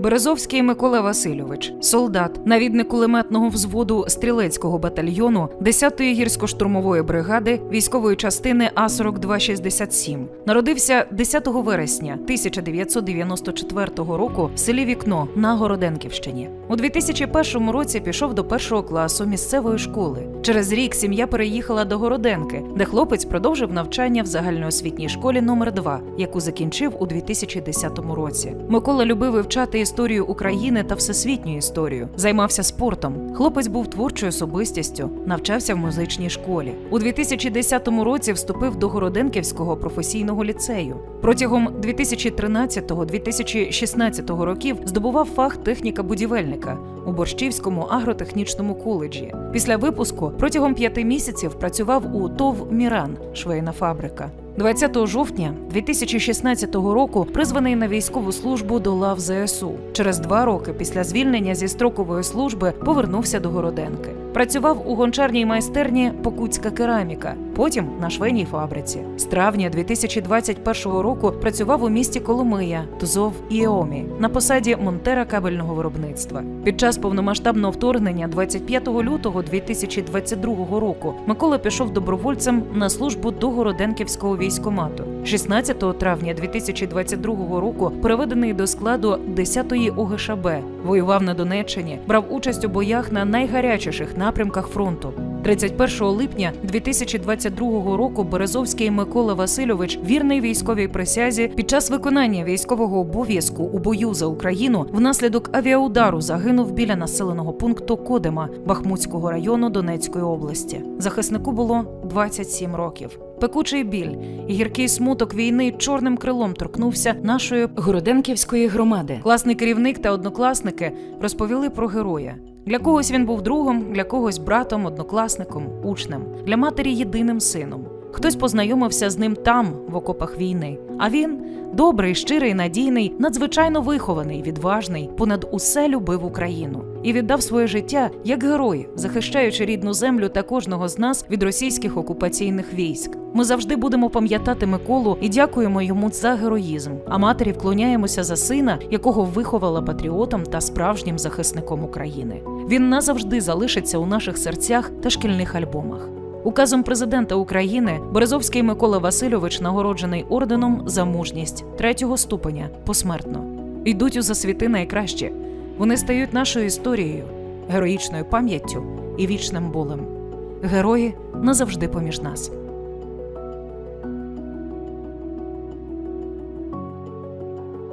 Березовський Микола Васильович, солдат, навідник кулеметного взводу стрілецького батальйону 10-ї гірсько-штурмової бригади військової частини А-4267. Народився 10 вересня 1994 року в селі Вікно на Городенківщині. У 2001 році пішов до першого класу місцевої школи. Через рік сім'я переїхала до Городенки, де хлопець продовжив навчання в загальноосвітній школі номер 2 яку закінчив у 2010 році. Микола любив вивчати історію України та всесвітню історію, займався спортом. Хлопець був творчою особистістю, навчався в музичній школі. У 2010 році вступив до Городенківського професійного ліцею. Протягом 2013-2016 років здобував фах техніка будівельника у Борщівському агротехнічному коледжі. Після випуску протягом п'яти місяців працював у ТОВ Міран швейна фабрика. 20 жовтня 2016 року призваний на військову службу до лав ЗСУ. Через два роки після звільнення зі строкової служби повернувся до Городенки. Працював у гончарній майстерні Покутська кераміка, потім на швейній фабриці. З травня 2021 року працював у місті Коломия, Тузов і Еомі на посаді монтера кабельного виробництва. Під час повномасштабного вторгнення 25 лютого 2022 року Микола пішов добровольцем на службу до Городенківського військомату. 16 травня 2022 року переведений до складу 10-ї ОГШБ. Воював на Донеччині, брав участь у боях на найгарячіших напрямках фронту. 31 липня 2022 року Березовський Микола Васильович, вірний військовій присязі, під час виконання військового обов'язку у бою за Україну внаслідок авіаудару загинув біля населеного пункту Кодима Бахмутського району Донецької області. Захиснику було 27 років. Пекучий біль і гіркий смуток війни чорним крилом торкнувся нашої Городенківської громади. Класний керівник та однокласники розповіли про героя. Для когось він був другом, для когось братом, однокласником, учнем, для матері єдиним сином. Хтось познайомився з ним там, в окопах війни. А він добрий, щирий, надійний, надзвичайно вихований, відважний, понад усе любив Україну і віддав своє життя як герой, захищаючи рідну землю та кожного з нас від російських окупаційних військ. Ми завжди будемо пам'ятати Миколу і дякуємо йому за героїзм. А матері вклоняємося за сина, якого виховала патріотом та справжнім захисником України. Він назавжди залишиться у наших серцях та шкільних альбомах. Указом президента України Березовський Микола Васильович нагороджений орденом за мужність третього ступеня посмертно. Йдуть у засвіти найкраще. Вони стають нашою історією, героїчною пам'яттю і вічним болем. Герої назавжди поміж нас.